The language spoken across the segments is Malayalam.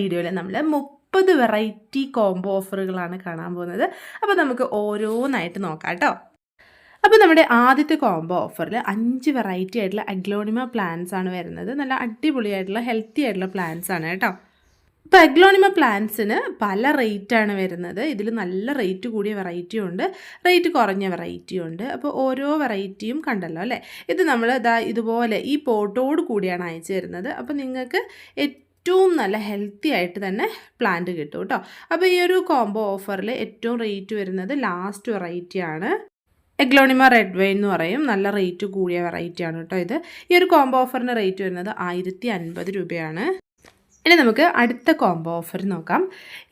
വീഡിയോയിൽ നമ്മൾ മുപ്പത് വെറൈറ്റി കോംബോ ഓഫറുകളാണ് കാണാൻ പോകുന്നത്. അപ്പോൾ നമുക്ക് ഓരോന്നായിട്ട് നോക്കാം കേട്ടോ അപ്പോൾ നമ്മുടെ ആദ്യത്തെ കോംബോ ഓഫറിൽ അഞ്ച് വെറൈറ്റി ആയിട്ടുള്ള അഗ്ലോണിമ പ്ലാന്റ്സ് ആണ് വരുന്നത്. നല്ല അടിപൊളിയായിട്ടുള്ള ഹെൽത്തി ആയിട്ടുള്ള പ്ലാന്റ്സ് ആണ് കേട്ടോ ഇപ്പോൾ അഗ്ലോണിമ പ്ലാന്റ്സിന് പല റേറ്റാണ് വരുന്നത്. ഇതിൽ നല്ല റേറ്റ് കൂടിയ വെറൈറ്റി ഉണ്ട്. റേറ്റ് കുറഞ്ഞ വെറൈറ്റി ഉണ്ട്. അപ്പോൾ ഓരോ വെറൈറ്റിയും കണ്ടല്ലോ അല്ലേ? ഇത് നമ്മൾ ഇതാ ഇതുപോലെ ഈ പോട്ടോട് കൂടിയാണ് അയച്ചു തരുന്നത്. അപ്പോൾ നിങ്ങൾക്ക് ഏറ്റവും നല്ല ഹെൽത്തി ആയിട്ട് തന്നെ പ്ലാന്റ് കിട്ടും കേട്ടോ അപ്പോൾ ഈ ഒരു കോംബോ ഓഫറിൽ ഏറ്റവും റേറ്റ് വരുന്നത് ലാസ്റ്റ് വെറൈറ്റി ആണ്. എഗ്ലോണിമ റെഡ് വൈൻ എന്ന് പറയും. നല്ല റേറ്റ് കൂടിയ വെറൈറ്റിയാണ് കേട്ടോ ഇത്. ഈ ഒരു കോംബോ ഓഫറിന് റേറ്റ് വരുന്നത് ആയിരത്തി അൻപത് രൂപയാണ്. ഇനി നമുക്ക് അടുത്ത കോംബോ ഓഫർ നോക്കാം.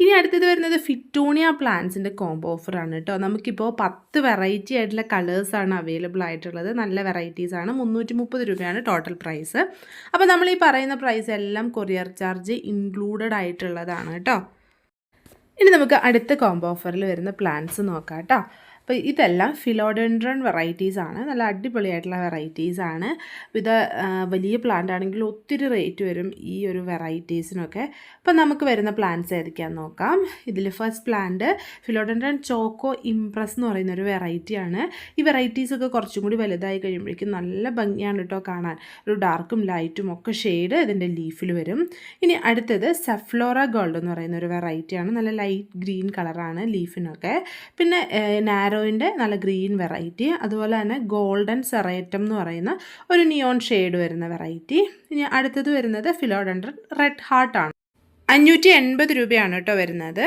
ഇനി അടുത്തത് വരുന്നത് ഫിറ്റോണിയ പ്ലാന്റ്സിന്റെ കോംബോ ഓഫറാണ് കേട്ടോ. നമുക്കിപ്പോൾ പത്ത് വെറൈറ്റി ആയിട്ടുള്ള കളേഴ്സാണ് അവൈലബിൾ ആയിട്ടുള്ളത്. നല്ല വെറൈറ്റീസാണ് മുന്നൂറ്റി മുപ്പത് രൂപയാണ് ടോട്ടൽ പ്രൈസ് അപ്പോൾ നമ്മൾ ഈ പറയുന്ന പ്രൈസ് എല്ലാം കൊറിയർ ചാർജ് ഇൻക്ലൂഡഡ് ആയിട്ടുള്ളതാണ് കേട്ടോ. ഇനി നമുക്ക് അടുത്ത കോംബോ ഓഫറിൽ വരുന്ന പ്ലാന്റ്സ് നോക്കാം കേട്ടോ. അപ്പോൾ ഇതെല്ലാം ഫിലോഡൻഡ്രൺ വെറൈറ്റീസ് ആണ്. നല്ല അടിപൊളിയായിട്ടുള്ള വെറൈറ്റീസ് ആണ്. ഇത് വലിയ പ്ലാന്റ് ആണെങ്കിൽ ഒത്തിരി റേറ്റ് വരും ഈ ഒരു വെറൈറ്റീസിനൊക്കെ അപ്പോൾ നമുക്ക് വരുന്ന പ്ലാന്റ്സ് ഏതൊക്കെയാണെന്ന് നോക്കാം. ഇതിൽ first plant philodendron choco empress എന്ന് പറയുന്ന ഒരു വെറൈറ്റിയാണ് ഈ വെറൈറ്റീസൊക്കെ കുറച്ചും കൂടി വലുതായി കഴിയുമ്പോഴേക്കും നല്ല ഭംഗിയാണ് കേട്ടോ കാണാൻ. ഒരു ഡാർക്കും ലൈറ്റും ഒക്കെ ഷെയ്ഡ് ഇതിന്റെ ലീഫിൽ വരും. ഇനി അടുത്തത് സഫ്ലോറ ഗോൾഡ് എന്ന് പറയുന്ന ഒരു വെറൈറ്റിയാണ് നല്ല ലൈറ്റ് ഗ്രീൻ കളറാണ് ലീഫിനൊക്കെ പിന്നെ നാരോ ആരോയിന്റെ നല്ല ഗ്രീൻ വെറൈറ്റി അതുപോലെ തന്നെ ഗോൾഡൻ സെറേറ്റം എന്ന് പറയുന്ന ഒരു നിയോൺ ഷെയ്ഡ് വരുന്ന വെറൈറ്റി. ഇനി അടുത്തത് വരുന്നത് ഫിലോഡൻഡ്രൻ റെഡ് ഹാർട്ടാണ്. അഞ്ഞൂറ്റി എൺപത് രൂപയാണ് കേട്ടോ വരുന്നത്.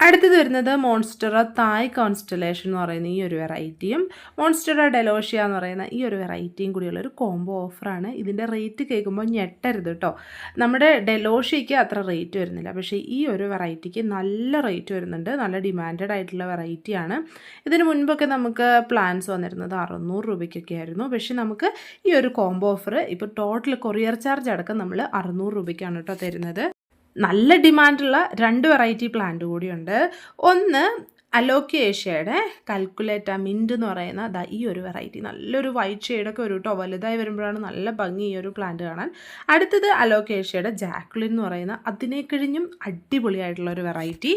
അടുത്തത് വരുന്നത് മോൺസ്റ്ററ തായ് കോൺസ്റ്റലേഷൻ എന്ന് പറയുന്ന ഈ ഒരു വെറൈറ്റിയും മോൺസ്റ്ററ ഡെലോഷ്യ എന്ന് പറയുന്ന ഈ ഒരു വെറൈറ്റിയും കൂടിയുള്ള ഒരു കോംബോ ഓഫറാണ് ഇതിന്റെ റേറ്റ് കേൾക്കുമ്പോൾ ഞെട്ടരുത് കേട്ടോ നമ്മുടെ ഡെലോഷ്യയ്ക്ക് അത്ര റേറ്റ് വരുന്നില്ല. പക്ഷേ ഈ ഒരു വെറൈറ്റിക്ക് നല്ല റേറ്റ് വരുന്നുണ്ട്. നല്ല ഡിമാൻഡഡ് ആയിട്ടുള്ള വെറൈറ്റിയാണ് ഇതിന് മുൻപൊക്കെ നമുക്ക് പ്ലാൻസ് വന്നിരുന്നത് അറുന്നൂറ് രൂപയ്ക്കൊക്കെ ആയിരുന്നു. പക്ഷേ നമുക്ക് ഈ ഒരു കോംബോ ഓഫർ ഇപ്പോൾ ടോട്ടൽ കൊറിയർ ചാർജ് അടക്കം നമ്മൾ അറുന്നൂറ് രൂപയ്ക്കാണ് കേട്ടോ തരുന്നത്. നല്ല ഡിമാൻഡുള്ള രണ്ട് വെറൈറ്റി പ്ലാന്റ് കൂടിയുണ്ട്. ഒന്ന് അലോക്കേഷ്യയുടെ കൽക്കുലേറ്റ മിന്റ് എന്ന് പറയുന്ന അതാ ഈ ഒരു വെറൈറ്റി. നല്ലൊരു വൈറ്റ് ഷെയ്ഡൊക്കെ ഒരു കേട്ടോ വലുതായി വരുമ്പോഴാണ് നല്ല ഭംഗി ഈ ഒരു പ്ലാന്റ് കാണാൻ. അടുത്തത് അലോക്കേഷ്യയുടെ ജാക്ലിൻ എന്ന് പറയുന്ന അതിനെ കഴിഞ്ഞും ഒരു വെറൈറ്റി.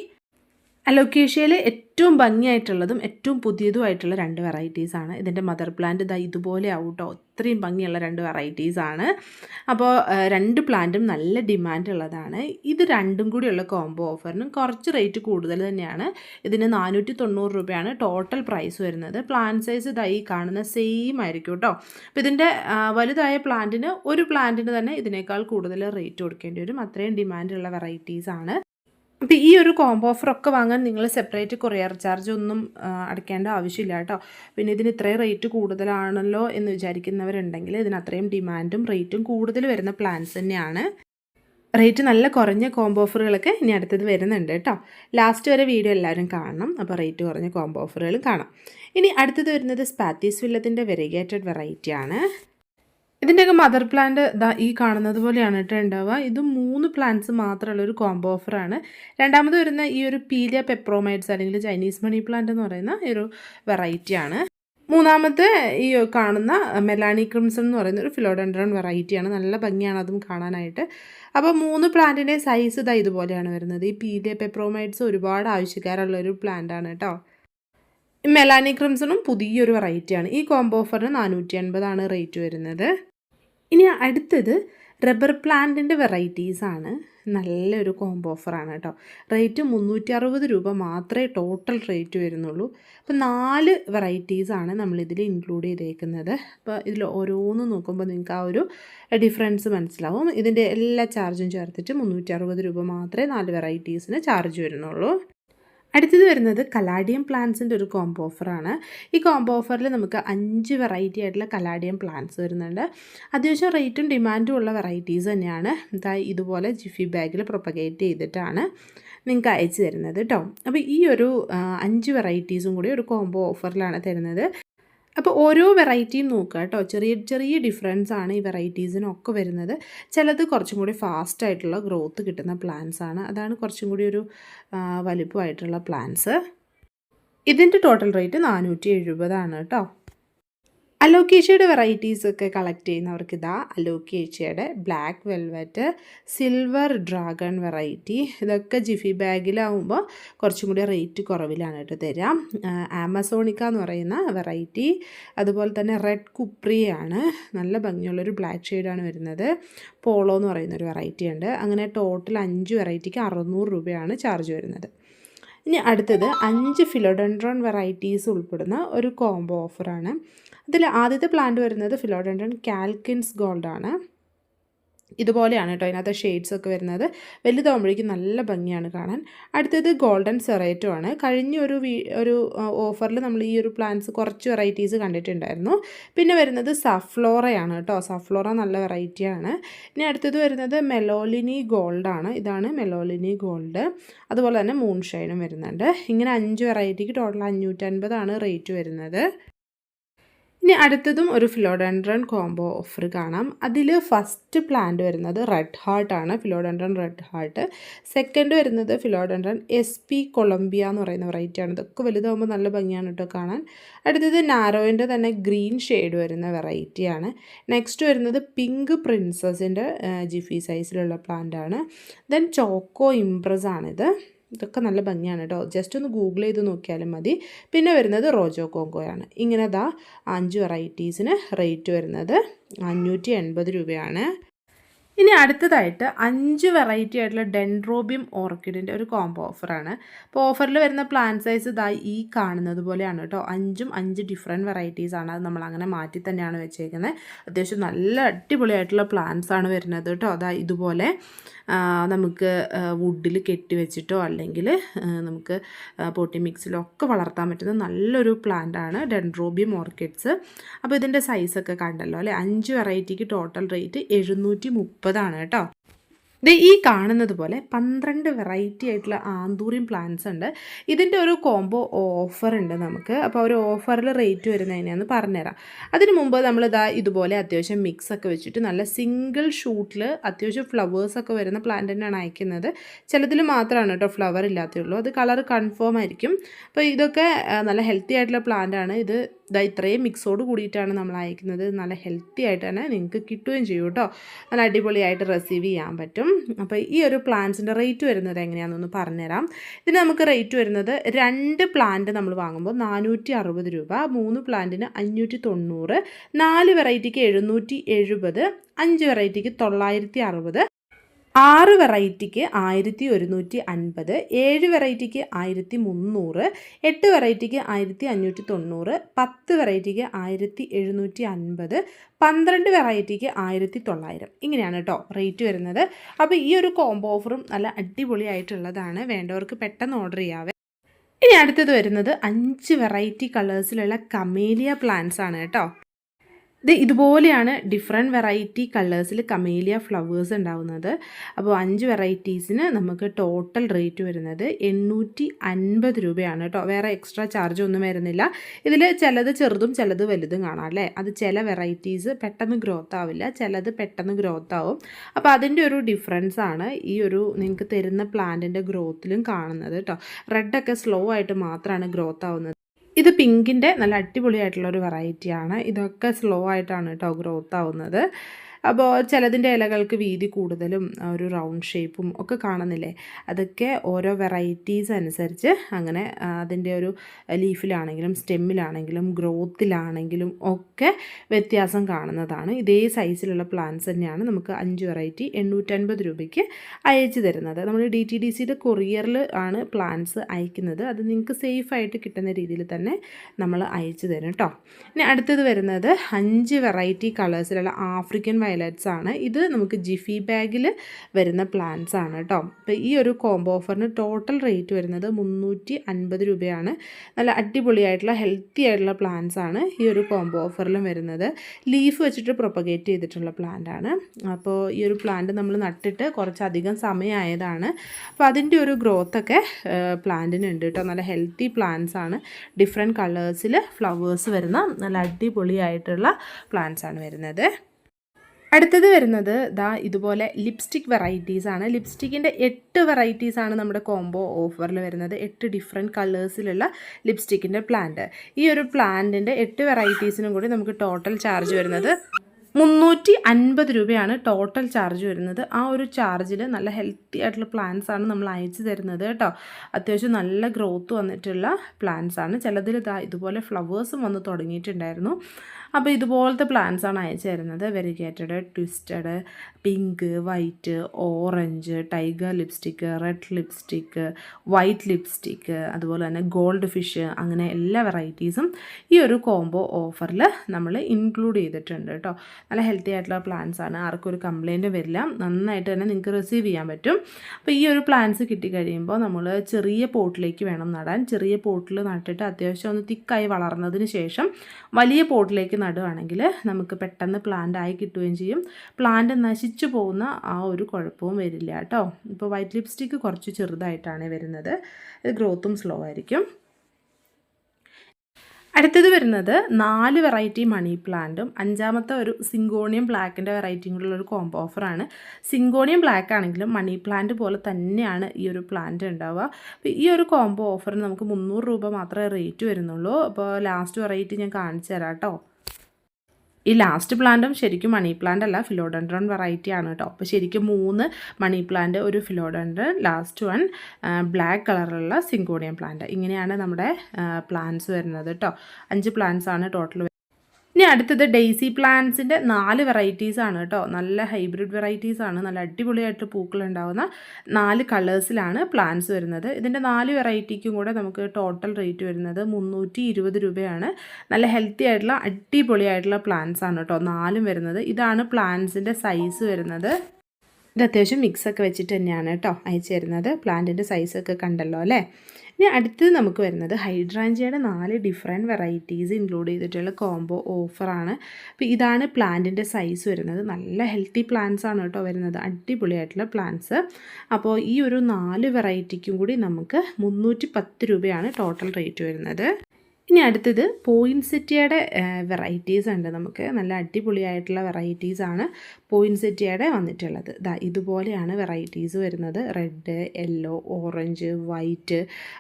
അലോക്കേഷ്യയിൽ ഏറ്റവും ഭംഗിയായിട്ടുള്ളതും ഏറ്റവും പുതിയതുമായിട്ടുള്ള രണ്ട് വെറൈറ്റീസാണ് ഇതിന്റെ മദർ പ്ലാന്റ് ഇതാ ഇതുപോലെ ആവട്ടോ. അത്രയും ഭംഗിയുള്ള രണ്ട് വെറൈറ്റീസാണ് അപ്പോൾ രണ്ട് പ്ലാന്റും നല്ല ഡിമാൻഡ് ഉള്ളതാണ്. ഇത് രണ്ടും കൂടിയുള്ള കോംബോ ഓഫറിനും കുറച്ച് റേറ്റ് കൂടുതൽ തന്നെയാണ്. ഇതിന് നാനൂറ്റി തൊണ്ണൂറ് രൂപയാണ് ടോട്ടൽ പ്രൈസ് വരുന്നത്. പ്ലാന്റ് സൈസ് ഇതായി കാണുന്ന സെയിം ആയിരിക്കും കേട്ടോ. അപ്പോൾ ഇതിന്റെ വലുതായ പ്ലാന്റിന് ഒരു പ്ലാന്റിന് തന്നെ ഇതിനേക്കാൾ കൂടുതൽ റേറ്റ് കൊടുക്കേണ്ടി വരും. അത്രയും ഡിമാൻഡുള്ള വെറൈറ്റീസാണ് അപ്പോൾ ഈ ഒരു കോംബോ ഓഫറൊക്കെ വാങ്ങാൻ നിങ്ങൾ സെപ്പറേറ്റ് കൊറിയർ ചാർജ് ഒന്നും അടയ്ക്കേണ്ട ആവശ്യമില്ല കേട്ടോ. പിന്നെ ഇതിന് ഇത്രയും റേറ്റ് കൂടുതലാണല്ലോ എന്ന് വിചാരിക്കുന്നവരുണ്ടെങ്കിൽ ഇതിന് അത്രയും ഡിമാൻഡും റേറ്റും കൂടുതൽ വരുന്ന പ്ലാൻസ് തന്നെയാണ്. റേറ്റ് നല്ല കുറഞ്ഞ കോംബോ ഓഫറുകളൊക്കെ ഇനി അടുത്തത് വരുന്നുണ്ട് കേട്ടോ. ലാസ്റ്റ് വരെ വീഡിയോ എല്ലാവരും കാണണം. അപ്പോൾ റേറ്റ് കുറഞ്ഞ കോംബോ ഓഫറുകളും കാണാം. ഇനി അടുത്തത് വരുന്നത് സ്പാത്തീസ് വില്ലത്തിന്റെ വെരിഗേറ്റഡ് വെറൈറ്റിയാണ് ഇതിന്റെയൊക്കെ മദർ പ്ലാന്റ് ദാ ഈ കാണുന്നത് പോലെയാണ് കേട്ടോ ഉണ്ടാവുക ഇത് മൂന്ന് പ്ലാന്റ്സ് മാത്രമുള്ള ഒരു കോംബോ ഓഫറാണ് രണ്ടാമത് വരുന്ന ഈ ഒരു പീലിയ പെപ്രോമൈഡ്സ് അല്ലെങ്കിൽ ചൈനീസ് മണി പ്ലാന്റ് എന്ന് പറയുന്ന ഒരു വെറൈറ്റിയാണ് മൂന്നാമത്തെ ഈ കാണുന്ന മെലാനി ക്രിംസൺ എന്ന് പറയുന്ന ഒരു ഫിലോഡൻഡ്രൺ വെറൈറ്റിയാണ് നല്ല ഭംഗിയാണ് അതും കാണാനായിട്ട്. അപ്പോൾ മൂന്ന് പ്ലാന്റിന്റെ സൈസ് ഇതാ ഇതുപോലെയാണ് വരുന്നത്. ഈ പീലിയ പെപ്രോമൈഡ്സ് ഒരുപാട് ആവശ്യക്കാരുള്ള ഒരു പ്ലാന്റാണ് കേട്ടോ മെലാനി ക്രിംസണും പുതിയൊരു വെറൈറ്റിയാണ് ഈ കോംബോ ഓഫറിന് നാനൂറ്റി അൻപതാണ് റേറ്റ് വരുന്നത്. ഇനി അടുത്തത് റബ്ബർ പ്ലാന്റിന്റെ വെറൈറ്റീസാണ് നല്ലൊരു കോംബോ ഓഫറാണ് കേട്ടോ. റേറ്റ് മുന്നൂറ്റി അറുപത് രൂപ മാത്രമേ ടോട്ടൽ റേറ്റ് വരുന്നുള്ളൂ. അപ്പോൾ നാല് വെറൈറ്റീസാണ് നമ്മളിതിൽ ഇൻക്ലൂഡ് ചെയ്തേക്കുന്നത്. അപ്പോൾ ഇതിൽ ഓരോന്നും നോക്കുമ്പോൾ നിങ്ങൾക്ക് ആ ഒരു ഡിഫറൻസ് മനസ്സിലാവും. ഇതിന്റെ എല്ലാ ചാർജും ചേർത്തിട്ട് മുന്നൂറ്റി രൂപ മാത്രമേ നാല് വെറൈറ്റീസിന് ചാർജ് വരുന്നുള്ളൂ. അടുത്തത് വരുന്നത് കലാഡിയം പ്ലാന്റ്സിന്റെ ഒരു കോംബോ ഓഫറാണ് ഈ കോംബോ ഓഫറിൽ നമുക്ക് അഞ്ച് വെറൈറ്റി ആയിട്ടുള്ള കലാഡിയം പ്ലാന്റ്സ് വരുന്നുണ്ട്. അത്യാവശ്യം റേറ്റും ഡിമാൻഡും ഉള്ള വെറൈറ്റീസ് തന്നെയാണ്. ഇതായി ഇതുപോലെ ജിഫി ബാഗിൽ പ്രൊപ്പഗേറ്റ് ചെയ്തിട്ടാണ് നിങ്ങൾക്ക് അയച്ചു തരുന്നത് കേട്ടോ അപ്പോൾ ഈ ഒരു അഞ്ച് വെറൈറ്റീസും കൂടി ഒരു കോംബോ ഓഫറിലാണ് തരുന്നത്. അപ്പോൾ ഓരോ വെറൈറ്റിയും നോക്കുക കേട്ടോ. ചെറിയ ചെറിയ ഡിഫറൻസ് ആണ് ഈ വെറൈറ്റീസിനൊക്കെ വരുന്നത്. ചിലത് കുറച്ചും കൂടി ഫാസ്റ്റ് ആയിട്ടുള്ള ഗ്രോത്ത് കിട്ടുന്ന പ്ലാന്റ്സ് ആണ്. അതാണ് കുറച്ചും കൂടി ഒരു വലിപ്പമായിട്ടുള്ള പ്ലാന്റ്സ് ഇതിന്റെ ടോട്ടൽ റേറ്റ് നാനൂറ്റി എഴുപതാണ് കേട്ടോ. അലോക്കേഷ്യയുടെ വെറൈറ്റീസ് ഒക്കെ കളക്ട് ചെയ്യുന്നവർക്ക് ഇതാ അലോക്കേഷ്യയുടെ black velvet silver dragon variety ഇതൊക്കെ ജിഫി ബാഗിലാവുമ്പോൾ കുറച്ചും കൂടി റേറ്റ് കുറവിലാണ് കേട്ടോ തരാം. ആമസോണിക്ക എന്ന് പറയുന്ന വെറൈറ്റി അതുപോലെ തന്നെ റെഡ് കുപ്രിയാണ് നല്ല ഭംഗിയുള്ളൊരു ബ്ലാക്ക് ഷെയ്ഡാണ് വരുന്നത്. പോളോ എന്ന് പറയുന്നൊരു വെറൈറ്റി ഉണ്ട്. അങ്ങനെ ടോട്ടൽ അഞ്ച് വെറൈറ്റിക്ക് അറുന്നൂറ് രൂപയാണ് ചാർജ് വരുന്നത്. ഇനി അടുത്തത് അഞ്ച് ഫിലോഡൻഡ്രോൺ വെറൈറ്റീസ് ഉൾപ്പെടുന്ന ഒരു കോംബോ ഓഫറാണ് ഇതിൽ ആദ്യത്തെ പ്ലാന്റ് വരുന്നത് ഫിലോഡൻഡൻ കാൽക്കിൻസ് ഗോൾഡ് ആണ്. ഇതുപോലെയാണ് കേട്ടോ അതിനകത്ത് ഷെയ്ഡ്സ് ഒക്കെ വരുന്നത്. വലുതാകുമ്പോഴേക്കും നല്ല ഭംഗിയാണ് കാണാൻ. അടുത്തത് ഗോൾഡൻ സെറേറ്റോ ആണ്. കഴിഞ്ഞ ഒരു വീ ഒരു ഓഫറിൽ നമ്മൾ ഈ ഒരു പ്ലാന്റ്സ് കുറച്ച് വെറൈറ്റീസ് കണ്ടിട്ടുണ്ടായിരുന്നു. പിന്നെ വരുന്നത് സഫ്ലോറയാണ് കേട്ടോ സഫ്ലോറ നല്ല വെറൈറ്റിയാണ് ഇനി അടുത്തത് വരുന്നത് മെലോലിനി ഗോൾഡ് ആണ്. ഇതാണ് മെലോലിനി ഗോൾഡ് അതുപോലെ തന്നെ മൂൺഷൈനും വരുന്നുണ്ട്. ഇങ്ങനെ അഞ്ച് വെറൈറ്റിക്ക് ടോട്ടൽ അഞ്ഞൂറ്റൻപതാണ് റേറ്റ് വരുന്നത്. ഇനി അടുത്തതും ഒരു ഫിലോഡൻഡ്രൺ കോംബോ ഓഫർ കാണാം. അതിൽ ഫസ്റ്റ് പ്ലാന്റ് വരുന്നത് റെഡ് ഹാർട്ട് ആണ്. ഫിലോഡൻഡ്രൺ റെഡ് ഹാർട്ട് സെക്കൻഡ് വരുന്നത് ഫിലോഡൻഡ്രൺ എസ് പി കൊളംബിയ എന്ന് പറയുന്ന വെറൈറ്റി ആണ്. ഇതൊക്കെ വലുതാകുമ്പോൾ നല്ല ഭംഗിയാണ് കേട്ടോ കാണാൻ. അടുത്തത് നാരോയിന്റെ തന്നെ ഗ്രീൻ ഷെയ്ഡ് വരുന്ന വെറൈറ്റിയാണ് നെക്സ്റ്റ് വരുന്നത് പിങ്ക് പ്രിൻസസിന്റെ ജിഫി സൈസിലുള്ള പ്ലാന്റ് ആണ്. ദെൻ ചോക്കോ ഇംപ്രസ് ആണിത്. ഇതൊക്കെ നല്ല ഭംഗിയാണ് കേട്ടോ. ജസ്റ്റ് ഒന്ന് ഗൂഗിൾ ചെയ്ത് നോക്കിയാലും മതി. പിന്നെ വരുന്നത് റോജോ കോങ്കോയാണ് ഇങ്ങനെ ദാ അഞ്ച് വെറൈറ്റീസിന് റേറ്റ് വരുന്നത് അഞ്ഞൂറ്റി എൺപത് രൂപയാണ്. ഇനി അടുത്തതായിട്ട് അഞ്ച് വെറൈറ്റി ആയിട്ടുള്ള ഡെൻഡ്രോബിയം ഓർക്കിഡിന്റെ ഒരു കോംബോ ഓഫറാണ് അപ്പോൾ ഓഫറിൽ വരുന്ന പ്ലാന്റ് സൈസ് ഇതായി ഈ കാണുന്നത് പോലെയാണ് കേട്ടോ. അഞ്ചും അഞ്ച് ഡിഫറെന്റ് വെറൈറ്റീസ് ആണ്. അത് നമ്മൾ അങ്ങനെ മാറ്റി തന്നെയാണ് വെച്ചേക്കുന്നത് അത്യാവശ്യം നല്ല അടിപൊളിയായിട്ടുള്ള പ്ലാന്റ്സ് ആണ് വരുന്നത് കേട്ടോ. അതാ ഇതുപോലെ നമുക്ക് വുഡിൽ കെട്ടി വെച്ചിട്ടോ അല്ലെങ്കിൽ നമുക്ക് പോട്ടി മിക്സിലോ ഒക്കെ വളർത്താൻ പറ്റുന്ന നല്ലൊരു പ്ലാന്റ് ആണ് ഡെൻഡ്രോബിയം ഓർക്കിഡ്സ് അപ്പോൾ ഇതിന്റെ സൈസൊക്കെ കണ്ടല്ലോ അല്ലേ? അഞ്ച് വെറൈറ്റിക്ക് ടോട്ടൽ റേറ്റ് എഴുന്നൂറ്റി മുപ്പതാണ് കേട്ടോ. ഇത് ഈ കാണുന്നത് പോലെ പന്ത്രണ്ട് വെറൈറ്റി ആയിട്ടുള്ള ആന്തൂറിയം പ്ലാന്റ്സ് ഉണ്ട്. ഇതിന്റെ ഒരു കോംബോ ഓഫർ ഉണ്ട് നമുക്ക്. അപ്പോൾ ഒരു ഓഫറിൽ റേറ്റ് വരുന്നതിനാന്ന് പറഞ്ഞുതരാം. അതിന് മുമ്പ് നമ്മൾ ഇതാ ഇതുപോലെ അത്യാവശ്യം മിക്സ് ഒക്കെ വെച്ചിട്ട് നല്ല സിംഗിൾ ഷൂട്ടിൽ അത്യാവശ്യം ഫ്ലവേഴ്സ് ഒക്കെ വരുന്ന പ്ലാന്റ് തന്നെയാണ് അയക്കുന്നത്. ചിലതിൽ മാത്രമാണ് കേട്ടോ ഫ്ലവർ ഇല്ലാത്തുള്ളൂ അത് കളർ കൺഫേം ആയിരിക്കും. അപ്പോൾ ഇതൊക്കെ നല്ല ഹെൽത്തി ആയിട്ടുള്ള പ്ലാന്റ് ആണ്. ഇത് ഇതാ ഇത്രയും മിക്സോട് കൂടിയിട്ടാണ് നമ്മൾ അയക്കുന്നത്. നല്ല ഹെൽത്തി ആയിട്ട് തന്നെ നിങ്ങൾക്ക് കിട്ടുകയും ചെയ്യും കേട്ടോ. നല്ല അടിപൊളിയായിട്ട് റിസീവ് ചെയ്യാൻ പറ്റും. അപ്പോൾ ഈ ഒരു പ്ലാന്റ്സിന്റെ റേറ്റ് വരുന്നത് എങ്ങനെയാണെന്നൊന്ന് പറഞ്ഞുതരാം. ഇതിന് നമുക്ക് റേറ്റ് വരുന്നത് രണ്ട് പ്ലാന്റ് നമ്മൾ വാങ്ങുമ്പോൾ നാനൂറ്റി അറുപത് രൂപ മൂന്ന് പ്ലാന്റിന് അഞ്ഞൂറ്റി തൊണ്ണൂറ് നാല് വെറൈറ്റിക്ക് എഴുന്നൂറ്റി എഴുപത് അഞ്ച് വെറൈറ്റിക്ക് തൊള്ളായിരത്തി അറുപത് ആറ് വെറൈറ്റിക്ക് ആയിരത്തി ഒരുന്നൂറ്റി അൻപത് ഏഴ് വെറൈറ്റിക്ക് ആയിരത്തി മുന്നൂറ് എട്ട് വെറൈറ്റിക്ക് ആയിരത്തി അഞ്ഞൂറ്റി തൊണ്ണൂറ് പത്ത് വെറൈറ്റിക്ക് ആയിരത്തി എഴുന്നൂറ്റി അൻപത് പന്ത്രണ്ട് വെറൈറ്റിക്ക് ആയിരത്തി തൊള്ളായിരം. ഇങ്ങനെയാണ് കേട്ടോ റേറ്റ് വരുന്നത്. അപ്പോൾ ഈ ഒരു കോംബോ ഓഫറും നല്ല അടിപൊളിയായിട്ടുള്ളതാണ്. വേണ്ടവർക്ക് പെട്ടെന്ന് ഓർഡർ ചെയ്യാവേ. ഇനി അടുത്തത് വരുന്നത് അഞ്ച് വെറൈറ്റി കളേഴ്സിലുള്ള കമേലിയ പ്ലാന്റ്സ് ആണ് കേട്ടോ. ഇത് ഇതുപോലെയാണ് ഡിഫറെന്റ് വെറൈറ്റി കളേഴ്സിൽ കമേലിയ ഫ്ലവേഴ്സ് ഉണ്ടാവുന്നത്. അപ്പോൾ അഞ്ച് വെറൈറ്റീസിന് നമുക്ക് ടോട്ടൽ റേറ്റ് വരുന്നത് എണ്ണൂറ്റി അൻപത് രൂപയാണ് കേട്ടോ. വേറെ എക്സ്ട്രാ ചാർജ് ഒന്നും വരുന്നില്ല. ഇതിൽ ചിലത് ചെറുതും ചിലത് വലുതും കാണാം അല്ലേ? അത് ചില വെറൈറ്റീസ് പെട്ടെന്ന് ഗ്രോത്ത് ആവില്ല ചിലത് പെട്ടെന്ന് ഗ്രോത്ത് ആവും. അപ്പോൾ അതിന്റെ ഒരു ഡിഫറൻസ് ആണ് ഈ ഒരു നിങ്ങൾക്ക് തരുന്ന പ്ലാന്റിന്റെ ഗ്രോത്തിലും കാണുന്നത് കേട്ടോ. റെഡൊക്കെ സ്ലോ ആയിട്ട് മാത്രമാണ് ഗ്രോത്ത് ആവുന്നത്. ഇത് പിങ്കിന്റെ നല്ല അടിപൊളിയായിട്ടുള്ളൊരു വെറൈറ്റിയാണ് ഇതൊക്കെ സ്ലോ ആയിട്ടാണ് കേട്ടോ ഗ്രോത്ത് ആവുന്നത്. അപ്പോൾ ചിലതിന്റെ ഇലകൾക്ക് വീതി കൂടുതലും ഒരു റൗണ്ട് ഷേപ്പും ഒക്കെ കാണുന്നില്ലേ? അതൊക്കെ ഓരോ വെറൈറ്റീസ് അനുസരിച്ച് അങ്ങനെ അതിന്റെ ഒരു ലീഫിലാണെങ്കിലും സ്റ്റെമ്മിലാണെങ്കിലും ഗ്രോത്തിലാണെങ്കിലും ഒക്കെ വ്യത്യാസം കാണുന്നതാണ്. ഇതേ സൈസിലുള്ള പ്ലാന്റ്സ് തന്നെയാണ് നമുക്ക് അഞ്ച് വെറൈറ്റി എണ്ണൂറ്റൻപത് രൂപയ്ക്ക് അയച്ചു തരുന്നത്. നമ്മൾ ഡി ടി ഡി സിയുടെ കൊറിയറിൽ ആണ് പ്ലാന്റ്സ് അയക്കുന്നത്. അത് നിങ്ങൾക്ക് സേഫായിട്ട് കിട്ടുന്ന രീതിയിൽ തന്നെ നമ്മൾ അയച്ചു തരും കേട്ടോ. ഇനി അടുത്തത് വരുന്നത് അഞ്ച് വെറൈറ്റി കളേഴ്സിലുള്ള ആഫ്രിക്കൻ വയലറ്റ്സ് ആണ്. ഇത് നമുക്ക് ജിഫി ബാഗിൽ വരുന്ന പ്ലാന്റ്സ് ആണ് കേട്ടോ അപ്പോൾ ഈ ഒരു കോംബോ ഓഫറിന് ടോട്ടൽ റേറ്റ് വരുന്നത് മുന്നൂറ്റി അൻപത് രൂപയാണ്. നല്ല അടിപൊളിയായിട്ടുള്ള ഹെൽത്തി ആയിട്ടുള്ള പ്ലാന്റ്സ് ആണ് ഈ ഒരു കോംബോ ഓഫറിലും വരുന്നത്. ലീഫ് വെച്ചിട്ട് പ്രൊപ്പഗേറ്റ് ചെയ്തിട്ടുള്ള പ്ലാന്റ് ആണ്. അപ്പോൾ ഈ ഒരു പ്ലാന്റ് നമ്മൾ നട്ടിട്ട് കുറച്ചധികം സമയമായതാണ് അപ്പോൾ അതിന്റെ ഒരു ഗ്രോത്തൊക്കെ പ്ലാന്റിന് ഉണ്ട് കേട്ടോ നല്ല ഹെൽത്തി പ്ലാന്റ്സ് ആണ്. ഡിഫറെന്റ് കളേഴ്സിൽ ഫ്ലവേഴ്സ് വരുന്ന നല്ല അടിപൊളിയായിട്ടുള്ള പ്ലാന്റ്സ് ആണ് വരുന്നത്. അടുത്തത് വരുന്നത് ദാ ഇതുപോലെ ലിപ്സ്റ്റിക് വെറൈറ്റീസ് ആണ്. ലിപ്സ്റ്റിക്കിന്റെ എട്ട് വെറൈറ്റീസ് ആണ് നമ്മുടെ കോംബോ ഓഫറിൽ വരുന്നത്. എട്ട് ഡിഫറെന്റ് കളേഴ്സിലുള്ള ലിപ്സ്റ്റിക്കിന്റെ പ്ലാന്റ് ഈ ഒരു പ്ലാന്റിന്റെ എട്ട് വെറൈറ്റീസിനും കൂടി നമുക്ക് ടോട്ടൽ ചാർജ് വരുന്നത് മുന്നൂറ്റി അൻപത് രൂപയാണ് ടോട്ടൽ ചാർജ് വരുന്നത്. ആ ഒരു ചാർജിൽ നല്ല ഹെൽത്തി ആയിട്ടുള്ള പ്ലാന്റ്സ് ആണ് നമ്മൾ അയച്ചു തരുന്നത് കേട്ടോ. അത്യാവശ്യം നല്ല ഗ്രോത്ത് വന്നിട്ടുള്ള പ്ലാന്റ്സ് ആണ്. ചിലതിൽ ഇതാ ഇതുപോലെ ഫ്ലവേഴ്സും വന്ന് തുടങ്ങിയിട്ടുണ്ടായിരുന്നു. അപ്പോൾ ഇതുപോലത്തെ പ്ലാന്റ്സ് ആണ് അയച്ചു തരുന്നത്. Variegated twisted pink white orange tiger lipstick red lipstick white lipstick അതുപോലെ തന്നെ ഗോൾഡ് ഫിഷ് അങ്ങനെ എല്ലാ വെറൈറ്റീസും ഈ ഒരു കോംബോ ഓഫറിൽ നമ്മൾ ഇൻക്ലൂഡ് ചെയ്തിട്ടുണ്ട് കേട്ടോ നല്ല ഹെൽത്തി ആയിട്ടുള്ള പ്ലാന്റ്സ് ആണ്. ആർക്കും ഒരു കംപ്ലയിന്റ് വരില്ല. നന്നായിട്ട് തന്നെ നിങ്ങൾക്ക് റിസീവ് ചെയ്യാൻ പറ്റും. അപ്പോൾ ഈ ഒരു പ്ലാന്റ്സ് കിട്ടിക്കഴിയുമ്പോൾ നമ്മൾ ചെറിയ പോട്ടിലേക്ക് വേണം നടാൻ. ചെറിയ പോട്ടിൽ നട്ടിട്ട് അത്യാവശ്യം ഒന്ന് തിക്കായി വളർന്നതിന് ശേഷം വലിയ പോട്ടിലേക്ക് നടുവാണെങ്കിൽ നമുക്ക് പെട്ടെന്ന് പ്ലാന്റ് ആയി കിട്ടുകയും ചെയ്യും. പ്ലാന്റ് നശിച്ചു പോകുന്ന ആ ഒരു കുഴപ്പവും വരില്ല കേട്ടോ. ഇപ്പോൾ വൈറ്റ് ലിപ്സ്റ്റിക്ക് കുറച്ച് ചെറുതായിട്ടാണ് വരുന്നത്. ഗ്രോത്തും സ്ലോ ആയിരിക്കും. അടുത്തത് വരുന്നത് നാല് വെറൈറ്റി മണി പ്ലാന്റും അഞ്ചാമത്തെ ഒരു സിങ്കോണിയം ബ്ലാക്കിന്റെ വെറൈറ്റിയും കൂടെ ഒരു കോംബോ ഓഫറാണ് സിങ്കോണിയം ബ്ലാക്ക് ആണെങ്കിലും മണി പ്ലാന്റ് പോലെ തന്നെയാണ് ഈ ഒരു പ്ലാന്റ് ഉണ്ടാവുക. അപ്പോൾ ഈ ഒരു കോംബോ ഓഫറിന് നമുക്ക് മുന്നൂറ് രൂപ മാത്രമേ റേറ്റ് വരുന്നുള്ളൂ. അപ്പോൾ ലാസ്റ്റ് വെറൈറ്റി ഞാൻ കാണിച്ചു തരാം കേട്ടോ. ഈ ലാസ്റ്റ് പ്ലാന്റും ശരിക്കും മണി പ്ലാന്റ് അല്ല ഫിലോഡൻഡ്രോൺ വെറൈറ്റി ആണ് കേട്ടോ അപ്പോൾ ശരിക്കും മൂന്ന് മണി പ്ലാന്റ് ഒരു ഫിലോഡൻഡ്രൺ ലാസ്റ്റ് വൺ ബ്ലാക്ക് കളറുള്ള സിങ്കോണിയം പ്ലാന്റ് ഇങ്ങനെയാണ് നമ്മുടെ പ്ലാന്റ്സ് വരുന്നത് കേട്ടോ അഞ്ച് പ്ലാന്റ്സ് ആണ് ടോട്ടൽ ഇനി അടുത്തത് ഡെയ്സി പ്ലാന്റ്സിന്റെ നാല് വെറൈറ്റീസ് ആണ് കേട്ടോ. നല്ല ഹൈബ്രിഡ് വെറൈറ്റീസ് ആണ്. നല്ല അടിപൊളിയായിട്ട് പൂക്കൾ ഉണ്ടാകുന്ന നാല് കളേഴ്സിലാണ് പ്ലാന്റ്സ് വരുന്നത്. ഇതിന്റെ നാല് വെറൈറ്റിക്കും കൂടെ നമുക്ക് ടോട്ടൽ റേറ്റ് വരുന്നത് മുന്നൂറ്റി ഇരുപത് രൂപയാണ്. നല്ല ഹെൽത്തി ആയിട്ടുള്ള അടിപൊളിയായിട്ടുള്ള പ്ലാന്റ്സ് ആണ് കേട്ടോ നാലും വരുന്നത്. ഇതാണ് പ്ലാന്റ്സിന്റെ സൈസ് വരുന്നത്. ഇത് അത്യാവശ്യം മിക്സൊക്കെ വെച്ചിട്ട് തന്നെയാണ് കേട്ടോ അയച്ചു തരുന്നത്. പ്ലാന്റിന്റെ സൈസൊക്കെ കണ്ടല്ലോ അല്ലേ? ഇനി അടുത്തത് നമുക്ക് വരുന്നത് ഹൈഡ്രാഞ്ചിയുടെ നാല് ഡിഫറെന്റ് വെറൈറ്റീസ് ഇൻക്ലൂഡ് ചെയ്തിട്ടുള്ള കോംബോ ഓഫറാണ് അപ്പോൾ ഇതാണ് പ്ലാന്റിന്റെ സൈസ് വരുന്നത്. നല്ല ഹെൽത്തി പ്ലാന്റ്സ് ആണ് കേട്ടോ വരുന്നത്. അടിപൊളിയായിട്ടുള്ള പ്ലാന്റ്സ് അപ്പോൾ ഈ ഒരു നാല് വെറൈറ്റിക്കും കൂടി നമുക്ക് മുന്നൂറ്റി പത്ത് രൂപയാണ് ടോട്ടൽ റേറ്റ് വരുന്നത്. ഇനി അടുത്തത് പോയിൻസെറ്റിയയുടെ വെറൈറ്റീസ് ഉണ്ട്. നമുക്ക് നല്ല അടിപൊളിയായിട്ടുള്ള വെറൈറ്റീസാണ് പോയിൻസെറ്റിയയുടെ വന്നിട്ടുള്ളത്. ദാ ഇതുപോലെയാണ് വെറൈറ്റീസ് വരുന്നത്. റെഡ് യെല്ലോ ഓറഞ്ച് വൈറ്റ്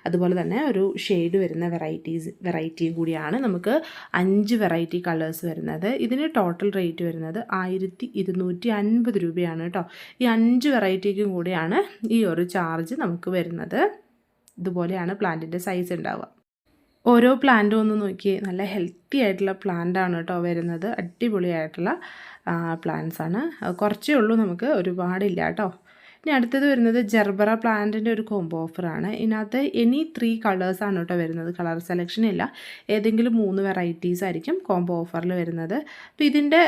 അതുപോലെ തന്നെ ഒരു ഷെയ്ഡ് വരുന്ന വെറൈറ്റീസ് വെറൈറ്റിയും കൂടിയാണ് നമുക്ക് അഞ്ച് വെറൈറ്റി കളേഴ്സ് വരുന്നത്. ഇതിന് ടോട്ടൽ റേറ്റ് വരുന്നത് ആയിരത്തി ഇരുന്നൂറ്റി അൻപത് രൂപയാണ് കേട്ടോ ഈ അഞ്ച് വെറൈറ്റിക്കും കൂടിയാണ് ഈ ഒരു ചാർജ് നമുക്ക് വരുന്നത്. ഇതുപോലെയാണ് പ്ലാന്റിന്റെ സൈസ് ഉണ്ടാവുക. ഓരോ പ്ലാന്റും ഒന്ന് നോക്കി. നല്ല ഹെൽത്തി ആയിട്ടുള്ള പ്ലാന്റ് ആണ് കേട്ടോ വരുന്നത്. അടിപൊളിയായിട്ടുള്ള പ്ലാന്റ്സ് ആണ്. കുറച്ചേ ഉള്ളൂ നമുക്ക്. ഒരുപാടില്ല കേട്ടോ. ഇനി അടുത്തത് വരുന്നത് ജെർബറ പ്ലാന്റിന്റെ ഒരു കോംബോ ഓഫറാണ് ഇതിനകത്ത് എനി ത്രീ ആണ് കേട്ടോ വരുന്നത്. കളർ സെലക്ഷൻ ഇല്ല. ഏതെങ്കിലും മൂന്ന് വെറൈറ്റീസ് ആയിരിക്കും കോംബോ ഓഫറിൽ വരുന്നത്. അപ്പോൾ ഇതിന്റെ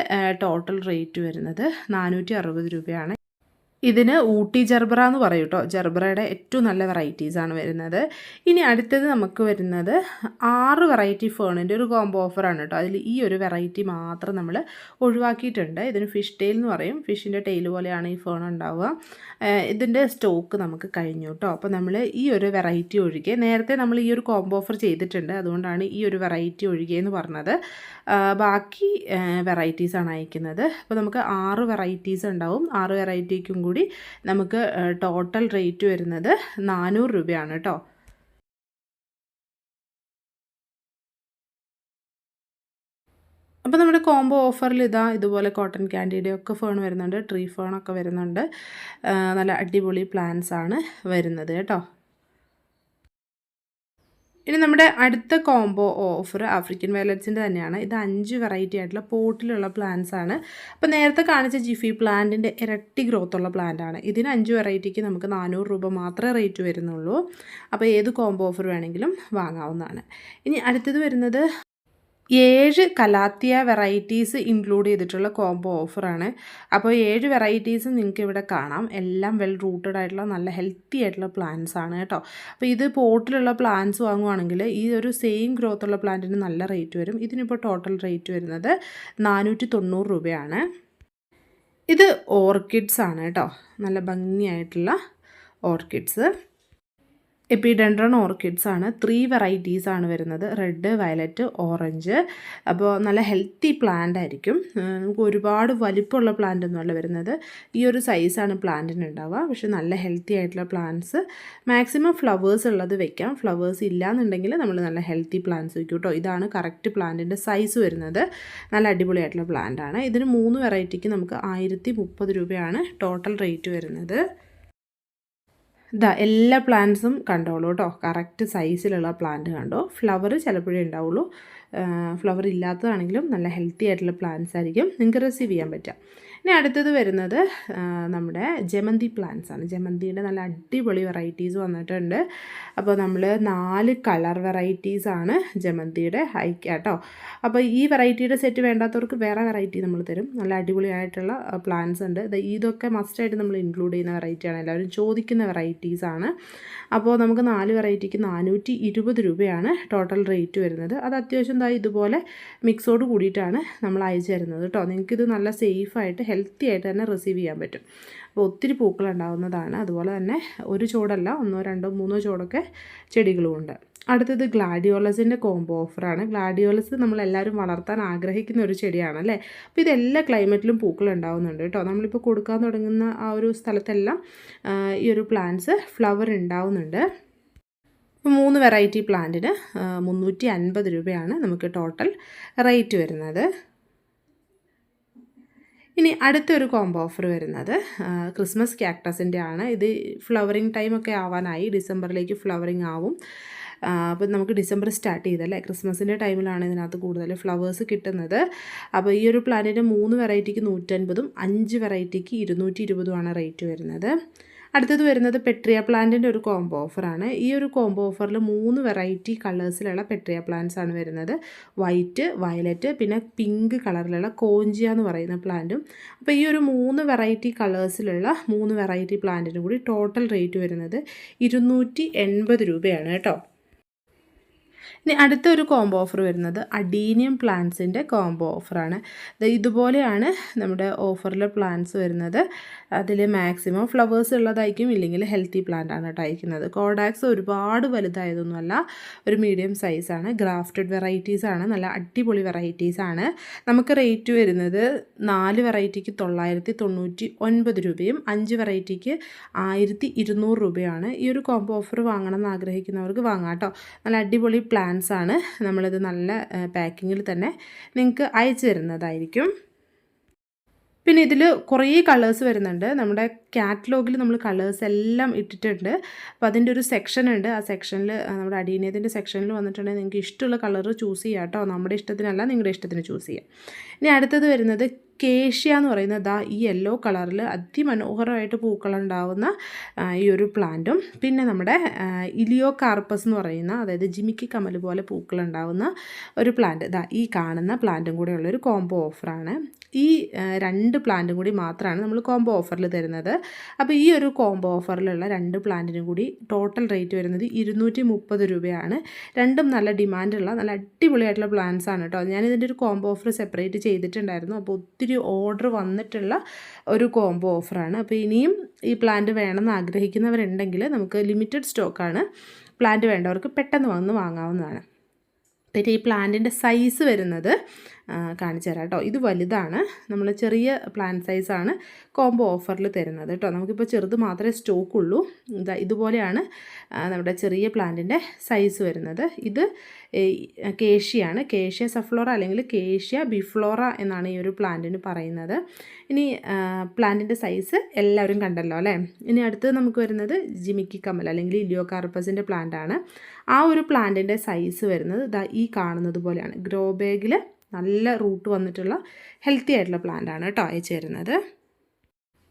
ടോട്ടൽ റേറ്റ് വരുന്നത് നാനൂറ്റി അറുപത് രൂപയാണ്. ഇതിന് ഊട്ടി ജർബറ എന്ന് പറയും കേട്ടോ. ജർബറയുടെ ഏറ്റവും നല്ല വെറൈറ്റീസാണ് വരുന്നത്. ഇനി അടുത്തത് നമുക്ക് വരുന്നത് ആറ് വെറൈറ്റി ഫേണിന്റെ ഒരു കോംബോ ഓഫറാണ് കേട്ടോ. അതിൽ ഈ ഒരു വെറൈറ്റി മാത്രം നമ്മൾ ഒഴിവാക്കിയിട്ടുണ്ട്. ഇതിന് ഫിഷ് ടെയിൽ എന്ന് പറയും. ഫിഷിന്റെ ടെയിൽ പോലെയാണ് ഈ ഫേൺ ഉണ്ടാവുക. ഇതിന്റെ സ്റ്റോക്ക് നമുക്ക് കഴിഞ്ഞു കേട്ടോ. അപ്പോൾ നമ്മൾ ഈ ഒരു വെറൈറ്റി ഒഴികെ നേരത്തെ നമ്മൾ ഈ ഒരു കോംബോ ഓഫർ ചെയ്തിട്ടുണ്ട്. അതുകൊണ്ടാണ് ഈ ഒരു വെറൈറ്റി ഒഴികെ എന്ന് പറഞ്ഞത്. ബാക്കി വെറൈറ്റീസാണ് അയക്കുന്നത്. അപ്പോൾ നമുക്ക് ആറ് വെറൈറ്റീസ് ഉണ്ടാവും. ആറ് വെറൈറ്റിക്കും കൂടി നമുക്ക് ടോട്ടൽ റേറ്റ് വരുന്നത് നാനൂറ് രൂപയാണ് കേട്ടോ അപ്പോൾ നമ്മുടെ കോംബോ ഓഫറിൽ ഇതാ ഇതുപോലെ കോട്ടൺ ക്യാൻഡിയുടെ ഒക്കെ ഫേൺ വരുന്നുണ്ട് ട്രീ ഫേണൊക്കെ വരുന്നുണ്ട്. നല്ല അടിപൊളി പ്ലാന്റ്സ് ആണ് വരുന്നത് കേട്ടോ ഇനി നമ്മുടെ അടുത്ത കോംബോ ഓഫർ ആഫ്രിക്കൻ വയലറ്റ്സിന്റെ തന്നെയാണ്. ഇത് അഞ്ച് വെറൈറ്റി ആയിട്ടുള്ള പോട്ടിലുള്ള പ്ലാന്റ്സ് ആണ്. അപ്പോൾ നേരത്തെ കാണിച്ച ജിഫി പ്ലാന്റിന്റെ ഇരട്ടി ഗ്രോത്ത് ഉള്ള പ്ലാന്റ് ആണ്. ഇതിന് അഞ്ച് വെറൈറ്റിക്ക് നമുക്ക് നാനൂറ് രൂപ മാത്രമേ റേറ്റ് വരുന്നുള്ളൂ. അപ്പോൾ ഏത് കോംബോ ഓഫർ വേണമെങ്കിലും വാങ്ങാവുന്നതാണ്. ഇനി അടുത്തത് വരുന്നത് ഏഴ് കലാത്തിയ വെറൈറ്റീസ് ഇൻക്ലൂഡ് ചെയ്തിട്ടുള്ള കോംബോ ഓഫറാണ് അപ്പോൾ ഏഴ് വെറൈറ്റീസ് നിങ്ങൾക്ക് ഇവിടെ കാണാം. എല്ലാം വെൽ റൂട്ടഡ് ആയിട്ടുള്ള നല്ല ഹെൽത്തി ആയിട്ടുള്ള പ്ലാന്റ്സ് ആണ് കേട്ടോ. അപ്പോൾ ഇത് പോട്ടിലുള്ള പ്ലാന്റ്സ് വാങ്ങുവാണെങ്കിൽ ഈ ഒരു സെയിം ഗ്രോത്ത് ഉള്ള പ്ലാന്റിന് നല്ല റേറ്റ് വരും. ഇതിനിപ്പോൾ ടോട്ടൽ റേറ്റ് വരുന്നത് നാനൂറ്റി തൊണ്ണൂറ് രൂപയാണ്. ഇത് ഓർക്കിഡ്സ് ആണ് കേട്ടോ. നല്ല ഭംഗിയായിട്ടുള്ള ഓർക്കിഡ്സ് എപ്പിഡെൻഡ്രൺ ഓർക്കിഡ്സ് ആണ് ത്രീ വെറൈറ്റീസ് ആണ് വരുന്നത്. Red violet orange. അപ്പോൾ നല്ല ഹെൽത്തി പ്ലാന്റ് ആയിരിക്കും. നമുക്ക് ഒരുപാട് വലിപ്പമുള്ള പ്ലാന്റ് ഒന്നുമല്ല വരുന്നത്. ഈ ഒരു സൈസാണ് പ്ലാന്റിന് ഉണ്ടാവുക. പക്ഷെ നല്ല ഹെൽത്തി ആയിട്ടുള്ള പ്ലാന്റ്സ്. മാക്സിമം ഫ്ലവേഴ്സ് ഉള്ളത് വെക്കാം. ഫ്ലവേഴ്സ് ഇല്ലാന്നുണ്ടെങ്കിൽ നമ്മൾ നല്ല ഹെൽത്തി പ്ലാന്റ്സ് വെക്കും കേട്ടോ. ഇതാണ് കറക്റ്റ് പ്ലാന്റിന്റെ സൈസ് വരുന്നത്. നല്ല അടിപൊളിയായിട്ടുള്ള പ്ലാന്റ് ആണ് ഇതിന് മൂന്ന് വെറൈറ്റിക്ക് നമുക്ക് ആയിരത്തി രൂപയാണ് ടോട്ടൽ റേറ്റ് വരുന്നത്. ഇതാ എല്ലാ പ്ലാന്റ്സും കണ്ടോളൂ കേട്ടോ. കറക്റ്റ് സൈസിലുള്ള പ്ലാന്റ് കണ്ടോ. ഫ്ലവർ ചിലപ്പോഴേ ഉണ്ടാവുള്ളൂ. ഫ്ലവർ ഇല്ലാത്തതാണെങ്കിലും നല്ല ഹെൽത്തി ആയിട്ടുള്ള പ്ലാന്റ്സ് ആയിരിക്കും. നിങ്ങൾക്ക് റിസീവ് ചെയ്യാൻ പറ്റുക. ഇനി അടുത്തത് വരുന്നത് നമ്മുടെ ജമന്തി പ്ലാന്റ്സ് ആണ്. ജമന്തിയുടെ നല്ല അടിപൊളി വെറൈറ്റീസ് വന്നിട്ടുണ്ട്. അപ്പോൾ നമ്മൾ നാല് കളർ വെറൈറ്റീസ് ആണ് ജമന്തിയുടെ ഹൈക്ക് കേട്ടോ അപ്പോൾ ഈ വെറൈറ്റിയുടെ സെറ്റ് വേണ്ടാത്തവർക്ക് വേറെ വെറൈറ്റി നമ്മൾ തരും. നല്ല അടിപൊളിയായിട്ടുള്ള പ്ലാന്റ്സ് ഉണ്ട്. ഇതൊക്കെ മസ്റ്റായിട്ട് നമ്മൾ ഇൻക്ലൂഡ് ചെയ്യുന്ന വെറൈറ്റിയാണ് എല്ലാവരും ചോദിക്കുന്ന വെറൈറ്റീസ് ആണ്. അപ്പോൾ നമുക്ക് നാല് വെറൈറ്റിക്ക് നാനൂറ്റി ഇരുപത് രൂപയാണ് ടോട്ടൽ റേറ്റ് വരുന്നത്. അത് അത്യാവശ്യം ഇതുപോലെ മിക്സോട് കൂടിയിട്ടാണ് നമ്മൾ അയച്ചു തരുന്നത് കേട്ടോ. നിങ്ങൾക്കിത് നല്ല സേഫായിട്ട് ഹെൽത്തി ആയിട്ട് തന്നെ റിസീവ് ചെയ്യാൻ പറ്റും. അപ്പോൾ ഒത്തിരി പൂക്കൾ ഉണ്ടാകുന്നതാണ് അതുപോലെ തന്നെ ഒരു ചൂടല്ല ഒന്നോ രണ്ടോ മൂന്നോ ചൂടൊക്കെ ചെടികളും ഉണ്ട്. അടുത്തത് ഗ്ലാഡിയോളസിന്റെ കോംബോ ഓഫറാണ് ഗ്ലാഡിയോളസ് നമ്മളെല്ലാവരും വളർത്താൻ ആഗ്രഹിക്കുന്ന ഒരു ചെടിയാണ് അല്ലേ? അപ്പോൾ ഇതെല്ലാ ക്ലൈമറ്റിലും പൂക്കൾ ഉണ്ടാവുന്നുണ്ട് കേട്ടോ. നമ്മളിപ്പോൾ കൊടുക്കാൻ തുടങ്ങുന്ന ആ ഒരു സ്ഥലത്തെല്ലാം ഈ ഒരു പ്ലാന്റ്സ് ഫ്ലവർ ഉണ്ടാവുന്നുണ്ട്. ഇപ്പോൾ മൂന്ന് വെറൈറ്റി പ്ലാന്റിന് മുന്നൂറ്റി അൻപത് രൂപയാണ് നമുക്ക് ടോട്ടൽ റേറ്റ് വരുന്നത്. ഇനി അടുത്തൊരു കോംബോ ഓഫർ വരുന്നത് ക്രിസ്മസ് ക്യാക്ടസിന്റെ ആണ്. ഇത് ഫ്ലവറിങ് ടൈമൊക്കെ ആവാനായി ഡിസംബറിലേക്ക് ഫ്ലവറിങ് ആവും. അപ്പോൾ നമുക്ക് ഡിസംബർ സ്റ്റാർട്ട് ചെയ്തല്ലേ ക്രിസ്മസിന്റെ ടൈമിലാണ് ഇതിനകത്ത് കൂടുതൽ ഫ്ലവേഴ്സ് കിട്ടുന്നത്. അപ്പോൾ ഈ ഒരു പ്ലാന്റിന്റെ മൂന്ന് വെറൈറ്റിക്ക് നൂറ്റൻപതും അഞ്ച് വെറൈറ്റിക്ക് ഇരുന്നൂറ്റി ഇരുപതുമാണ് റേറ്റ് വരുന്നത്. അടുത്തത് വരുന്നത് പെട്രിയ പ്ലാന്റിന്റെ ഒരു കോംബോ ഓഫറാണ് ഈ ഒരു കോംബോ ഓഫറിൽ മൂന്ന് വെറൈറ്റി കളേഴ്സിലുള്ള പെട്രിയ പ്ലാന്റ്സ് ആണ് വരുന്നത്. വൈറ്റ് വയലറ്റ് പിന്നെ പിങ്ക് കളറിലുള്ള കോഞ്ചിയ എന്ന് പറയുന്ന പ്ലാന്റും അപ്പോൾ ഈ ഒരു മൂന്ന് വെറൈറ്റി കളേഴ്സിലുള്ള മൂന്ന് വെറൈറ്റി പ്ലാന്റിനും കൂടി ടോട്ടൽ റേറ്റ് വരുന്നത് ഇരുന്നൂറ്റി രൂപയാണ് കേട്ടോ. ഇനി അടുത്ത ഒരു കോംബോ ഓഫർ വരുന്നത് അഡീനിയം പ്ലാന്റ്സിന്റെ കോംബോ ഓഫറാണ് ഇതുപോലെയാണ് നമ്മുടെ ഓഫറിൽ പ്ലാന്റ്സ് വരുന്നത്. അതിൽ മാക്സിമം ഫ്ലവേഴ്സ് ഉള്ളതായിരിക്കും ഇല്ലെങ്കിൽ ഹെൽത്തി പ്ലാന്റ് ആണ് കേട്ടോ അയക്കുന്നത് കോഡാക്സ് ഒരുപാട് വലുതായതൊന്നുമല്ല ഒരു മീഡിയം സൈസാണ് ഗ്രാഫ്റ്റഡ് വെറൈറ്റീസാണ് നല്ല അടിപൊളി വെറൈറ്റീസാണ് നമുക്ക് റേറ്റ് വരുന്നത് നാല് വെറൈറ്റിക്ക് തൊള്ളായിരത്തി തൊണ്ണൂറ്റി ഒൻപത് രൂപയും അഞ്ച് വെറൈറ്റിക്ക് ആയിരത്തി ഇരുന്നൂറ് രൂപയാണ് ഈ ഒരു കോംബോ ഓഫർ വാങ്ങണം എന്ന് ആഗ്രഹിക്കുന്നവർക്ക് വാങ്ങാം കേട്ടോ നല്ല അടിപൊളി പ്ലാൻസ് ആണ് നമ്മളിത് നല്ല പാക്കിങ്ങിൽ തന്നെ നിങ്ങൾക്ക് അയച്ചു തരുന്നതായിരിക്കും. പിന്നെ ഇതിൽ കുറേ കളേഴ്സ് വരുന്നുണ്ട്. നമ്മുടെ കാറ്റലോഗിൽ നമ്മൾ കളേഴ്സ് എല്ലാം ഇട്ടിട്ടുണ്ട്. അപ്പോൾ അതിന്റെ ഒരു സെക്ഷൻ ഉണ്ട്. ആ സെക്ഷനിൽ നമ്മുടെ അടിയനേതിന്റെ സെക്ഷനിൽ വന്നിട്ടുണ്ടെങ്കിൽ നിങ്ങൾക്ക് ഇഷ്ടമുള്ള കളർ ചൂസ് ചെയ്യാം കേട്ടോ. നമ്മുടെ ഇഷ്ടത്തിനല്ല നിങ്ങളുടെ ഇഷ്ടത്തിന് ചൂസ് ചെയ്യാം. ഇനി അടുത്തത് വരുന്നത് കേഷ്യ എന്ന് പറയുന്നത് ദാ ഈ യെല്ലോ കളറിൽ അതിമനോഹരമായിട്ട് പൂക്കളുണ്ടാവുന്ന ഈ ഒരു പ്ലാന്റും പിന്നെ നമ്മുടെ ഇലിയോ കാർപ്പസ് എന്ന് പറയുന്ന അതായത് ജിമിക്കി കമൽ പോലെ പൂക്കളുണ്ടാവുന്ന ഒരു പ്ലാന്റ് ദാ ഈ കാണുന്ന പ്ലാന്റും കൂടെ ഉള്ളൊരു കോംബോ ഓഫറാണ് ഈ രണ്ട് പ്ലാന്റും കൂടി മാത്രമാണ് നമ്മൾ കോംബോ ഓഫറിൽ തരുന്നത്. അപ്പോൾ ഈ ഒരു കോംബോ ഓഫറിലുള്ള രണ്ട് പ്ലാന്റിനും കൂടി ടോട്ടൽ റേറ്റ് വരുന്നത് ഇരുന്നൂറ്റി മുപ്പത് രൂപയാണ്. രണ്ടും നല്ല ഡിമാൻഡുള്ള നല്ല അടിപൊളിയായിട്ടുള്ള പ്ലാന്റ്സ് ആണ് കേട്ടോ. ഞാനിതിന്റെ ഒരു കോംബോ ഓഫർ സെപ്പറേറ്റ് ചെയ്തിട്ടുണ്ടായിരുന്നു. അപ്പോൾ ഒത്തിരി ഓർഡർ വന്നിട്ടുള്ള ഒരു കോംബോ ഓഫറാണ് അപ്പോൾ ഇനിയും ഈ പ്ലാന്റ് വേണമെന്ന് ആഗ്രഹിക്കുന്നവരുണ്ടെങ്കിൽ നമുക്ക് ലിമിറ്റഡ് സ്റ്റോക്കാണ് പ്ലാന്റ് വേണ്ടവർക്ക് പെട്ടെന്ന് വന്ന് വാങ്ങാവുന്നതാണ്. പിന്നെ ഈ പ്ലാന്റിന്റെ സൈസ് വരുന്നത് കാണിച്ചു തരാം കേട്ടോ. ഇത് വലുതാണ്. നമ്മൾ ചെറിയ പ്ലാൻ സൈസാണ് കോംബോ ഓഫറിൽ തരുന്നത് കേട്ടോ. നമുക്കിപ്പോൾ ചെറുത് മാത്രമേ സ്റ്റോക്ക് ഉള്ളൂ. ഇതാ ഇതുപോലെയാണ് നമ്മുടെ ചെറിയ പ്ലാന്റിന്റെ സൈസ് വരുന്നത്. ഇത് കേഷ്യയാണ് കേഷ്യ സഫ്ലോറ അല്ലെങ്കിൽ കേഷ്യ ബിഫ്ലോറ എന്നാണ് ഈ ഒരു പ്ലാന്റിന് പറയുന്നത്. ഇനി പ്ലാന്റിന്റെ സൈസ് എല്ലാവരും കണ്ടല്ലോ അല്ലേ? ഇനി അടുത്തത് നമുക്ക് വരുന്നത് ജിമിക്കി കമൽ അല്ലെങ്കിൽ ഇലിയോ കാർപ്പസിന്റെ പ്ലാന്റ് ആണ്. ആ ഒരു പ്ലാന്റിന്റെ സൈസ് വരുന്നത് ദാ ഈ കാണുന്നത് പോലെയാണ്. ഗ്രോ ബാഗിൽ നല്ല റൂട്ട് വന്നിട്ടുള്ള ഹെൽത്തി ആയിട്ടുള്ള പ്ലാന്റ് ആണ് കേട്ടോ അയച്ചു തരുന്നത്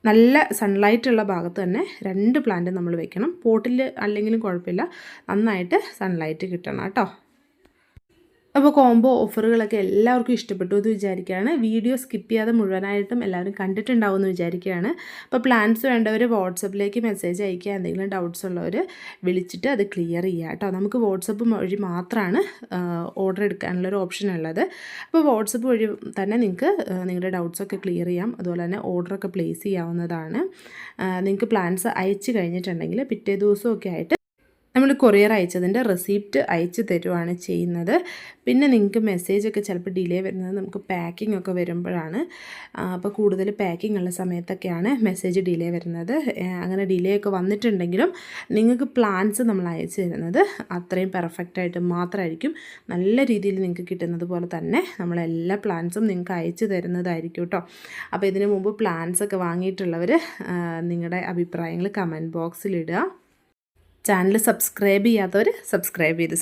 നല്ല സൺലൈറ്റ് ഉള്ള ഭാഗത്ത് തന്നെ രണ്ട് പ്ലാന്റ് നമ്മൾ വെക്കണം. പോട്ടിൽ അല്ലെങ്കിലും കുഴപ്പമില്ല. നന്നായിട്ട് സൺലൈറ്റ് കിട്ടണം കേട്ടോ അപ്പോൾ കോംബോ ഓഫറുകളൊക്കെ എല്ലാവർക്കും ഇഷ്ടപ്പെട്ടു എന്ന് വിചാരിക്കുകയാണ്. വീഡിയോ സ്കിപ്പ് ചെയ്യാതെ മുഴുവനായിട്ടും എല്ലാവരും കണ്ടിട്ടുണ്ടാവും എന്ന് വിചാരിക്കുകയാണ്. അപ്പോൾ പ്ലാൻസ് വേണ്ടവർ വാട്സപ്പിലേക്ക് മെസ്സേജ് അയക്കുക എന്തെങ്കിലും ഡൗട്ട്സ് ഉള്ളവർ വിളിച്ചിട്ട് അത് ക്ലിയർ ചെയ്യുക കേട്ടോ. നമുക്ക് വാട്സപ്പ് വഴി മാത്രമാണ് ഓർഡർ എടുക്കാനുള്ള ഒരു ഓപ്ഷൻ ഉള്ളത്. അപ്പോൾ വാട്സപ്പ് വഴി തന്നെ നിങ്ങൾക്ക് നിങ്ങളുടെ ഡൗട്ട്സൊക്കെ ക്ലിയർ ചെയ്യാം. അതുപോലെ തന്നെ ഓർഡറൊക്കെ പ്ലേസ് ചെയ്യാവുന്നതാണ്. നിങ്ങൾക്ക് പ്ലാൻസ് അയച്ചു കഴിഞ്ഞിട്ടുണ്ടെങ്കിൽ പിറ്റേ ദിവസമൊക്കെ ആയിട്ട് നമ്മൾ കൊറിയർ അയച്ചതിന്റെ റെസിപ്റ്റ് അയച്ചു തരുവാണ് ചെയ്യുന്നത്. പിന്നെ നിങ്ങൾക്ക് മെസ്സേജൊക്കെ ചിലപ്പോൾ ഡിലേ വരുന്നത് നമുക്ക് പാക്കിംഗ് ഒക്കെ വരുമ്പോഴാണ്. അപ്പോൾ കൂടുതൽ പാക്കിംഗ് ഉള്ള സമയത്തൊക്കെയാണ് മെസ്സേജ് ഡിലേ വരുന്നത്. അങ്ങനെ ഡിലേ ഒക്കെ വന്നിട്ടുണ്ടെങ്കിലും നിങ്ങൾക്ക് പ്ലാൻസ് നമ്മൾ അയച്ചു തരുന്നത് അത്രയും പെർഫെക്റ്റ് ആയിട്ട് മാത്രമായിരിക്കും നല്ല രീതിയിൽ നിങ്ങൾക്ക് കിട്ടുന്നത് പോലെ തന്നെ നമ്മളെല്ലാ പ്ലാൻസും നിങ്ങൾക്ക് അയച്ചു തരുന്നതായിരിക്കും കേട്ടോ അപ്പോൾ ഇതിനു മുമ്പ് പ്ലാൻസ് ഒക്കെ വാങ്ങിയിട്ടുള്ളവർ നിങ്ങളുടെ അഭിപ്രായങ്ങൾ കമന്റ് ബോക്സിൽ ഇടുക. ചാനൽ സബ്സ്ക്രൈബ് ചെയ്യാത്തവർ സബ്സ്ക്രൈബ് ചെയ്ത്